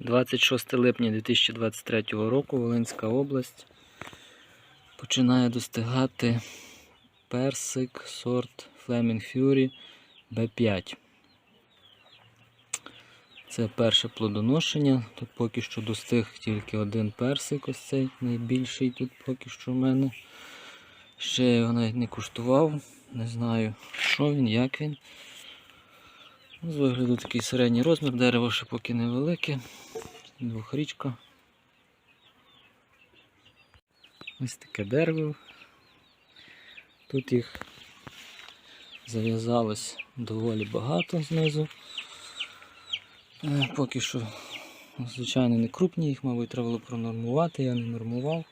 26 липня 2023 року Волинська область починає достигати персик сорт Flaming Fury B5. Це перше плодоношення. Тут поки що достиг тільки один персик, ось цей найбільший тут поки що в мене. Ще його навіть не куштував. Не знаю, що він, як він. З вигляду такий середній розмір, дерево ще поки невелике. Двохрічка. Ось таке дерево. Тут їх зав'язалось доволі багато знизу. Е, Поки що, звичайно, не крупні, їх, мабуть, треба було пронормувати, я не нормував.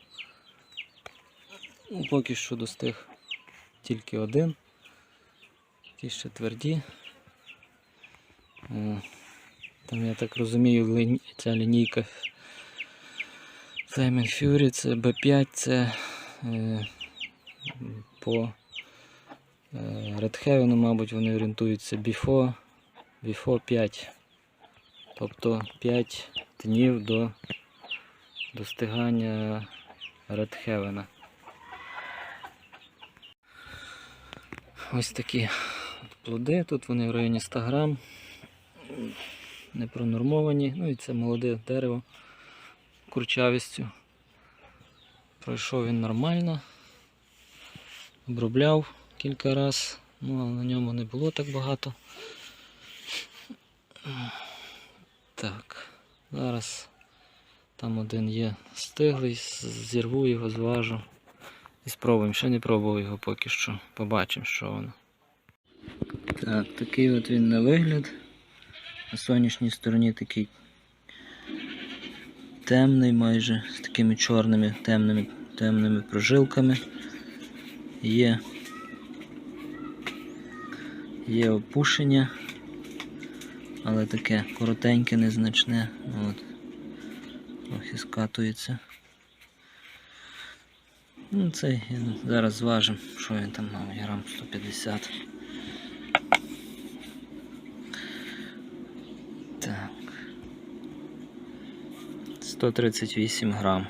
Ну, Поки що достиг тільки один. Ті ще тверді. Е, Там, я так розумію, ця лінійка Flaming Fury це B5, це е, по е, Red Heaven, мабуть, вони орієнтуються Before, Before 5. Тобто 5 днів до достигання Red Heaven. Ось такі плоди. Тут вони в районі 100 грам. Не пронормовані. Ну і це молоде дерево курчавістю. Пройшов він нормально. Обробляв кілька разів, ну але на ньому не було так багато. Так, зараз там один є стиглий, зірву його, зважу і спробуємо. Ще не пробував його поки що. Побачимо, що воно. Так, такий от він на вигляд. На сонячній стороні такий темний майже, з такими чорними темними, темними прожилками. Є, є опушення, але таке коротеньке, незначне. От. Трохи скатується. Ну, цей зараз зважимо, що він там мав, грам 150. Так. 138 грам.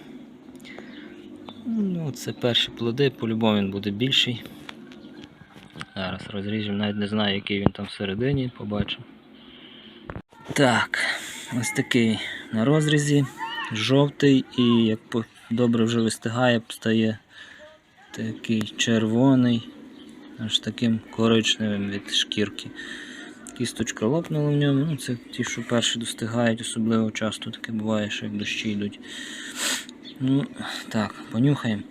Ну, це перші плоди, по-любому він буде більший. Зараз розріжемо, навіть не знаю, який він там всередині, побачимо. Так, ось такий на розрізі, жовтий і як добре вже вистигає, стає такий червоний, аж таким коричневим від шкірки. Кісточка лопнула в ньому. Ну, це ті, що перші достигають, особливо часто таке буває, що як дощі йдуть. Ну, так, понюхаємо.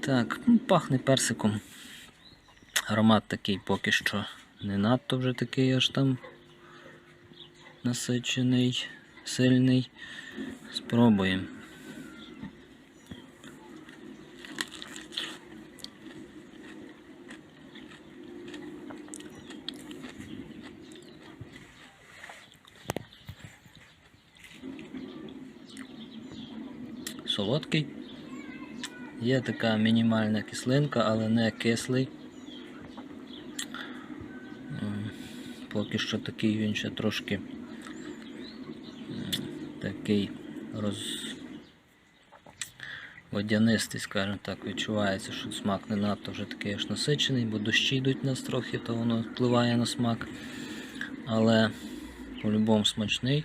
Так, ну, пахне персиком. Аромат такий поки що не надто вже такий аж там насичений, сильний. Спробуємо. Солодкий. Є така мінімальна кислинка, але не кислий. Поки що такий він ще трошки такий роз... водянистий, скажімо так, відчувається, що смак не надто вже такий аж насичений, бо дощі йдуть нас трохи, то воно впливає на смак. Але по-любому смачний.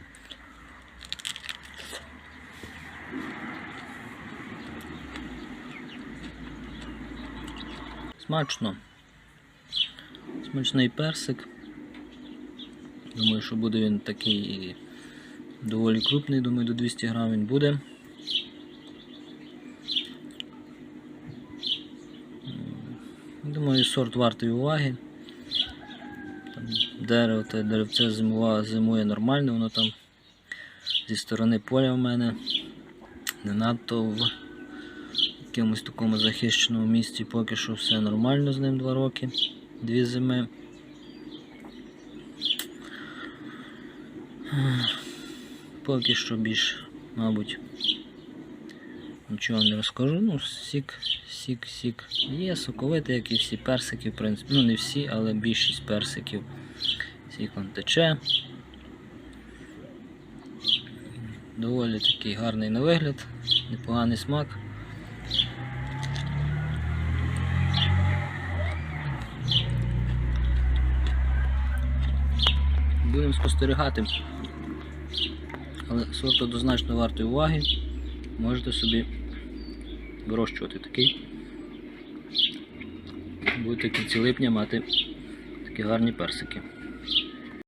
Смачно. Смачний персик. Думаю, що буде він такий доволі крупний, думаю, до 200 грам він буде. Думаю, сорт вартий уваги. Там дерево та деревце зимує нормально, воно там зі сторони поля в мене не надто в якомусь такому захищеному місці поки що все нормально з ним два роки, дві зими. Поки що більш, мабуть, нічого не розкажу. Ну, сік, сік, сік. Є соковитий, як і всі персики, в принципі. Ну не всі, але більшість персиків. Сік он тече. Доволі такий гарний на вигляд, непоганий смак. Будемо спостерігати. Але сорт однозначно вартий уваги. Можете собі вирощувати такий. Будете кінці липня мати такі гарні персики.